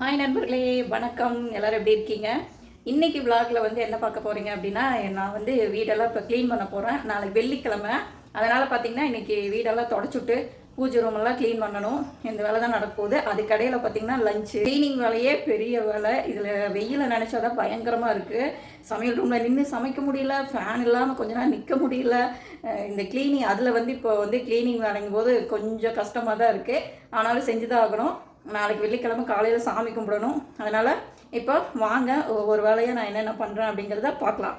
Hi நண்பர்களே. வணக்கம். எல்லோரும் எப்படி இருக்கீங்க? இன்னைக்கு விலாகில் வந்து என்ன பார்க்க போகிறீங்க அப்படின்னா நான் வந்து வீடெல்லாம் இப்போ க்ளீன் பண்ண போகிறேன் நாளைக்கு வெள்ளிக்கிழமை. அதனால் பார்த்தீங்கன்னா இன்னைக்கு வீடெல்லாம் தொடச்சுட்டு பூஜை ரூமெல்லாம் க்ளீன் பண்ணணும். இந்த வேலை தான் நடக்குது அதுக்கடையில் பார்த்தீங்கன்னா லஞ்சு க்ளீனிங் வேலையே பெரிய வேலை. இதில் வெயில நினச்சாதான் பயங்கரமாக இருக்குது சமையல் ரூமில் நின்று சமைக்க முடியல. ஃபேன் இல்லாமல் கொஞ்ச நேரம் நிற்க முடியல. இந்த க்ளீனிங் அதில் வந்து இப்போ வந்து க்ளீனிங் வேலைங்கும் போது கொஞ்சம் கஷ்டமாக தான் இருக்குது ஆனாலும் செஞ்சு தான் ஆகணும். நாளைக்கு வெள்ளிக்கிழமை காலையில் சாமி கும்பிடணும். அதனால் இப்போ வாங்க ஒரு வேலையாக நான் என்னென்ன பண்ணுறேன் அப்படிங்கிறத பார்க்கலாம்.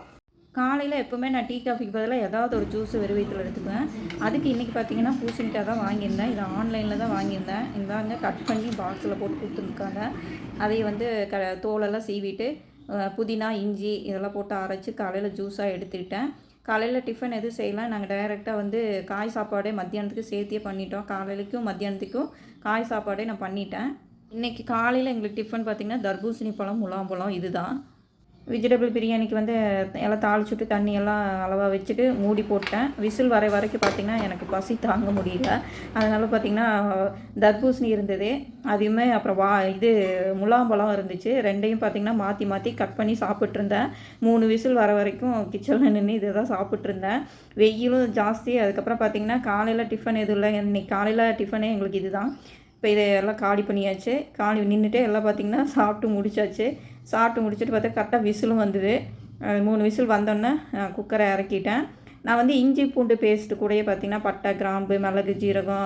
காலையில் எப்போவுமே நான் டீ காஃபிக்கு பதிலாக ஏதாவது ஒரு ஜூஸ் வெறும் எடுத்துக்குவேன் அதுக்கு இன்றைக்கி பார்த்தீங்கன்னா பூசணிக்காய் தான் வாங்கியிருந்தேன். இதை ஆன்லைனில் தான் வாங்கியிருந்தேன். இந்தாங்க கட் பண்ணி பாக்ஸில் போட்டு கொடுத்துருக்காங்க அதை வந்து க தோலெல்லாம் சீவிட்டு புதினா இஞ்சி இதெல்லாம் போட்டு அரைச்சி காலையில் ஜூஸாக எடுத்துக்கிட்டேன். காலையில் டிஃபன் எதுவும் செய்யலாம் நாங்கள் டைரெக்டாக வந்து காய் சாப்பாடே மத்தியானத்துக்கு சேர்த்தியே பண்ணிட்டோம். காலையிலைக்கும் மத்தியானத்துக்கும் காய் சாப்பாடே நான் பண்ணிட்டேன். இன்றைக்கி காலையில் எங்களுக்கு டிஃபன் பார்த்திங்கன்னா தர்பூசணி பழம் முலாம்பழம் இதுதான். வெஜிடபிள் பிரியாணிக்கு வந்து எல்லாம் தாளிச்சுட்டு தண்ணி எல்லாம் அளவாக வச்சுட்டு மூடி போட்டேன். விசில் வர வரைக்கும் பார்த்திங்கன்னா எனக்கு பசி தாங்க முடியல. அதனால் பார்த்திங்கன்னா தர்பூசணி இருந்தது. அதையுமே அப்புறம் வா இது முலாம்பழம் இருந்துச்சு. ரெண்டையும் பார்த்திங்கன்னா மாற்றி மாற்றி கட் பண்ணி சாப்பிட்ருந்தேன் மூணு விசில் வர வரைக்கும் கிச்சனில் நின்று இதை தான் சாப்பிட்ருந்தேன் வெயிலும் ஜாஸ்தி. அதுக்கப்புறம் பார்த்திங்கன்னா காலையில் டிஃபன் எதுவும் இல்லை. இன்னைக்கு காலையில் டிஃபனே எங்களுக்கு இதுதான். இப்போ இதை எல்லாம் காலி பண்ணியாச்சு. காலி நின்றுட்டு எல்லாம் பார்த்திங்கன்னா சாப்பிட்டு முடிச்சாச்சு. சாப்பிட்டு முடிச்சுட்டு பார்த்தா கரெக்டாக விசிலும் வந்தது. மூணு விசில் வந்தோடனே குக்கரை இறக்கிட்டேன். நான் வந்து இஞ்சி பூண்டு பேஸ்ட்டு கூடயே பார்த்திங்கன்னா பட்டை கிராம்பு மிளகு ஜீரகம்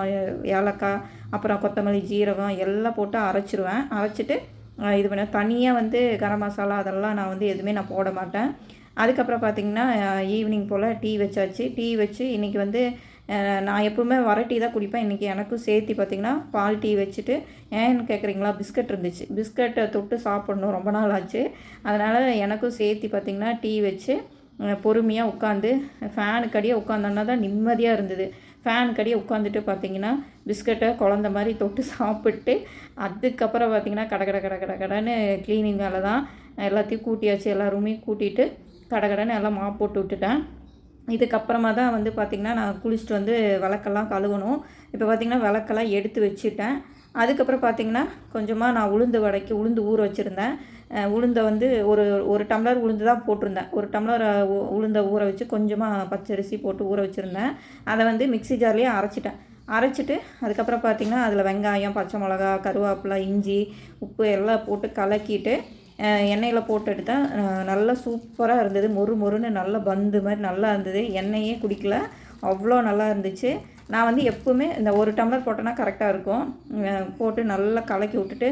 ஏலக்காய் அப்புறம் கொத்தமல்லி ஜீரகம் எல்லாம் போட்டு அரைச்சிருவேன். அரைச்சிட்டு இது பண்ண தனியாக வந்து கரம் மசாலா அதெல்லாம் நான் வந்து எதுவுமே நான் போட மாட்டேன். அதுக்கப்புறம் பார்த்திங்கன்னா ஈவினிங் போல் டீ வச்சாச்சு. டீ வச்சு இன்றைக்கி வந்து நான் எப்பவுமே வர டீ தான் குடிப்பேன். இன்றைக்கி எனக்கும் சேர்த்து பார்த்திங்கன்னா பால் டீ வச்சுட்டு ஏன்னு கேட்குறீங்களா பிஸ்கட் இருந்துச்சு. பிஸ்கட்டை தொட்டு சாப்பிடணும். ரொம்ப நாள் ஆச்சு. அதனால் எனக்கும் சேர்த்து பார்த்திங்கன்னா டீ வச்சு பொறுமையாக உட்காந்து ஃபேனுக்கு அடியே உட்காந்தோன்னா தான் நிம்மதியாக இருந்தது. ஃபேனுக்கு அடியே உட்காந்துட்டு பார்த்தீங்கன்னா பிஸ்கட்டை குழந்த மாதிரி தொட்டு சாப்பிட்டு அதுக்கப்புறம் பார்த்தீங்கன்னா கட கட கட கட கடைன்னு க்ளீனிங் வேலை தான் எல்லாத்தையும் கூட்டியாச்சு. எல்லா ரூமையும் கூட்டிட்டு கட கடன்னு எல்லாம் மாப் போட்டு விட்டுட்டேன். இதுக்கப்புறமா தான் வந்து பார்த்திங்கன்னா நான் குளிச்சுட்டு வந்து விளக்கெல்லாம் கழுவணும். இப்போ பார்த்திங்கன்னா விளக்கெல்லாம் எடுத்து வச்சுட்டேன். அதுக்கப்புறம் பார்த்திங்கன்னா கொஞ்சமாக நான் உளுந்து வடைக்கு உளுந்து ஊற வச்சுருந்தேன். உளுந்தை வந்து ஒரு ஒரு டம்ளர் உளுந்து தான் போட்டிருந்தேன். ஒரு டம்ளர் உளுந்தை ஊற வச்சு கொஞ்சமாக பச்சரிசி போட்டு ஊற வச்சுருந்தேன். அதை வந்து மிக்ஸி ஜார்லேயே அரைச்சிட்டேன். அரைச்சிட்டு அதுக்கப்புறம் பார்த்திங்கன்னா அதில் வெங்காயம் பச்சை மிளகா கருவேப்பிலை இஞ்சி உப்பு எல்லாம் போட்டு கலக்கிட்டு எண்ணெயில் போட்டு எடுத்தால் நல்லா சூப்பராக இருந்தது. மொறு மொறுன்னு நல்லா பந்து மாதிரி நல்லா இருந்தது. எண்ணெயே குடிக்கல. அவ்வளோ நல்லா இருந்துச்சு. நான் வந்து எப்பவுமே இந்த ஒரு டம்ளர் போட்டேன்னா கரெக்டாக இருக்கும். போட்டு நல்லா கலக்கி விட்டுட்டு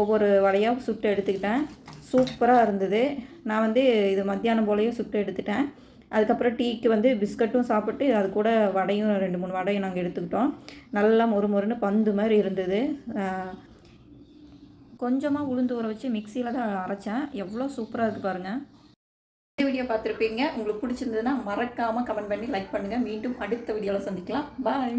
ஒவ்வொரு வடையாக சுட்டு எடுத்துக்கிட்டேன். சூப்பராக இருந்தது. நான் வந்து இது மத்தியானம் போலையும் சுட்டு எடுத்துட்டேன். அதுக்கப்புறம் டீக்கு வந்து பிஸ்கட்டும் சாப்பிட்டு அது கூட வடையும் ரெண்டு மூணு வடையும் நாங்கள் எடுத்துக்கிட்டோம். நல்லா மொறு மொறுன்னு பந்து மாதிரி இருந்தது. கொஞ்சமாக உளுந்து ஊற வச்சு மிக்சியில் தான் அரைச்சேன். எவ்வளோ சூப்பராக இருக்குது பாருங்கள் இந்த வீடியோ பார்த்துருப்பீங்க. உங்களுக்கு பிடிச்சிருந்ததுன்னா மறக்காமல் கமெண்ட் பண்ணி லைக் பண்ணுங்கள் மீண்டும் அடுத்த வீடியோவில் சந்திக்கலாம். பாய்